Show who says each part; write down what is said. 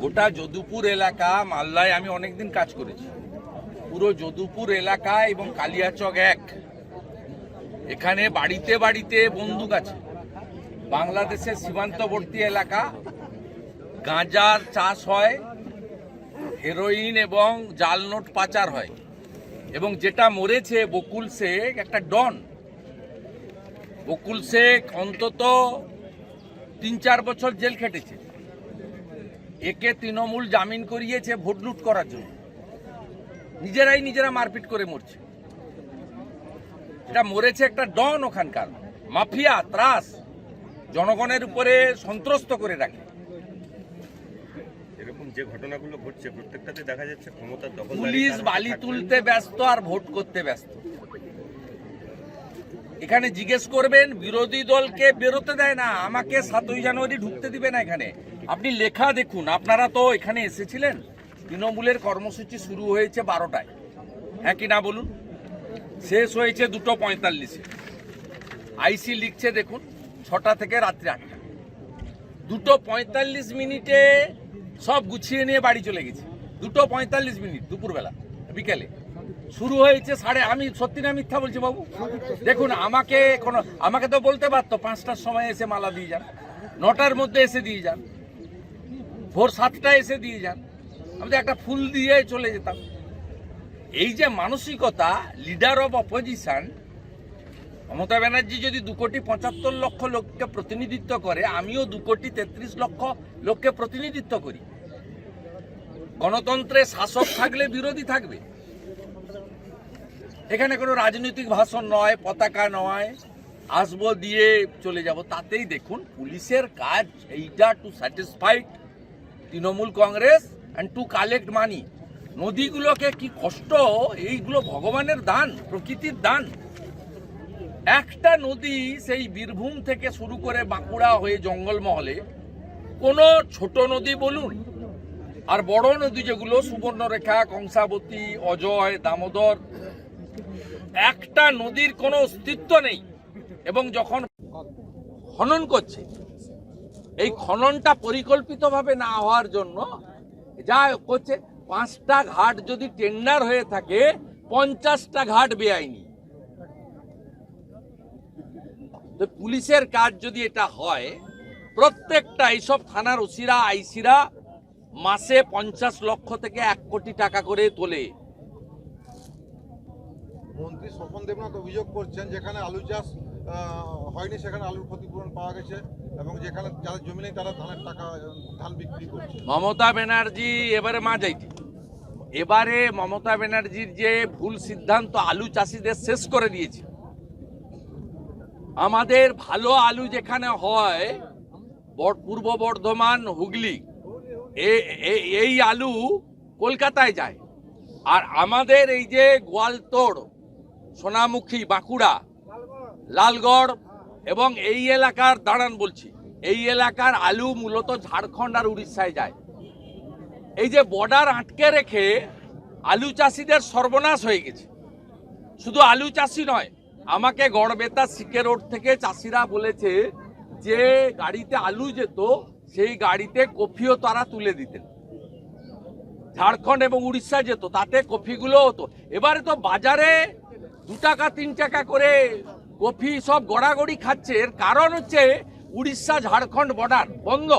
Speaker 1: গোটা যদুপুর এলাকা, মালদায় আমি অনেকদিন কাজ করেছি। পুরো যদুপুর এলাকা এবং কালিয়াচক এক। এখানে বাড়িতে বাড়িতে বন্দুক আছে। বাংলাদেশের সীমান্তবর্তী এলাকা। গাঁজার চাষ হয়, হেরোইন এবং জাল নোট পাচার হয়। এবং যেটা মরেছে বকুল শেখ, একটা ডন। বকুল শেখ অন্তত তিন চার বছর জেল খেটেছে। একে তৃণমূল জামিন করিয়েছে ভোট লুট করার জন্য। নিজেরাই নিজেরা মারপিট করে মরছে। এটা মরেছে একটা ডন ওখানকার। মাফিয়া ত্রাস জনগণের উপরে সন্ত্রস্ত করে রাখে।
Speaker 2: এরকম যে ঘটনাগুলো ঘটছে প্রত্যেকটাতে দেখা যাচ্ছে ক্ষমতার দখল
Speaker 1: পুলিশ বালি তুলতে ব্যস্ত আর ভোট করতে ব্যস্ত। এখানে জিজ্ঞেস করবেন বিরোধী দলকে বেরোতে দেয় না আমাকে সাতই জানুয়ারি ঢুকতে দিবে না এখানে। আপনি লেখা দেখুন, আপনারা তো এখানে এসেছিলেন, তৃণমূলের কর্মসূচি শুরু হয়েছে বারোটায়। হ্যাঁ কি না বলুন? শেষ হয়েছে দুটো পঁয়তাল্লিশে। আইসি লিখছে দেখুন, ছটা থেকে রাত্রি আটটা। দুটো পঁয়তাল্লিশ মিনিটে সব গুছিয়ে নিয়ে বাড়ি চলে গেছে। দুটো পঁয়তাল্লিশ মিনিট, দুপুরবেলা, বিকেলে। শুরু হয়েছে সাড়ে, আমি সত্যি না মিথ্যা বলছি বাবু? দেখুন, আমাকে কোনো আমাকে তো বলতে পারতো পাঁচটার সময় এসে মালা দিয়ে যান, নটার মধ্যে এসে দিয়ে যান। ভোর সাতটায় এসে দিয়ে যান। আমি তো একটা ফুল দিয়ে চলে যেতাম। এই যে মানসিকতা leader of opposition Mamata Banerjee যদি দু কোটি পঁচাত্তর লক্ষ লোককে প্রতিনিধিত্ব করে, আমিও দু কোটি তেত্রিশ লক্ষ লোককে প্রতিনিধিত্ব করি। গণতন্ত্রে শাসক থাকলে বিরোধী থাকবে। এখানে কোনো রাজনৈতিক ভাষণ নয়, পতাকা নয়, আসব দিয়ে চলে যাব। তাতেই দেখুন, পুলিশের কাজ, এইটা to satisfied Trinamool Congress and to collect money নদীগুলোকে কি কষ্ট? এইগুলো ভগবানের দান, প্রকৃতির দান। একটা নদী সেই বীরভূম থেকে শুরু করে বাঁকুড়া হয়ে জঙ্গলমহলে, কোনো ছোট নদী বলুন, আর বড় নদী যেগুলো, সুবর্ণরেখা, কংসাবতী, অজয়, দামোদর, একটা নদীর কোনো অস্তিত্ব নেই। এবং যখন খনন করছে এই খননটা পরিকল্পিতভাবে না হওয়ার জন্য যা করছে, পাঁচটা ঘাট যদি টেন্ডার হয়ে থাকে, পঞ্চাশটা ঘাট বেআইনি। তো পুলিশের কাজ যদি এটা হয়, প্রত্যেকটা এইসব থানার ওসিরা, আইসিরা মাসে পঞ্চাশ লক্ষ থেকে এক কোটি টাকা করে তোলে।
Speaker 3: মন্ত্রী স্বপন দেবনাথ অভিযোগ করছেন, যেখানে আলু চাষ হয়নি, সেখানে আলুর ক্ষতিপূরণ পাওয়া গেছে এবং যেখানে যাদের জমি নেই তারা ধানের টাকা, ধান বিক্রি করছে।
Speaker 1: মমতা ব্যানার্জি এবারে মা যাইটি এবারে মমতা ব্যানার্জির যে ভুল সিদ্ধান্ত আলু চাষিদের শেষ করে দিয়েছে। আমাদের ভালো আলু যেখানে হয় পূর্ব বর্ধমান, হুগলি এই আলু কলকাতায় যায়। আর আমাদের এই যে গোয়ালতোড়, সোনামুখী, বাঁকুড়া লালগড় এবং এই এলাকার, দাঁড়ান বলছি, এই এলাকার আলু মূলত ঝাড়খণ্ড আর উড়িষ্যায় যায়। এই যে বর্ডার আটকে রেখে আলু চাষিদের সর্বনাশ হয়ে গেছে। শুধু আলু চাষি নয়, আমাকে গড়বেতা সিকে রোড থেকে চাষিরা বলেছে যে গাড়িতে আলু যেত, সেই গাড়িতে কফিও তারা তুলে দিতেন। ঝাড়খণ্ড এবং উড়িষ্যা যেত, তাতে কফিগুলো হতো। এবারে তো বাজারে দু টাকা, তিন টাকা করে কফি সব গড়াগড়ি খাচ্ছে। এর কারণ হচ্ছে উড়িষ্যা ঝাড়খণ্ড বর্ডার বন্ধ।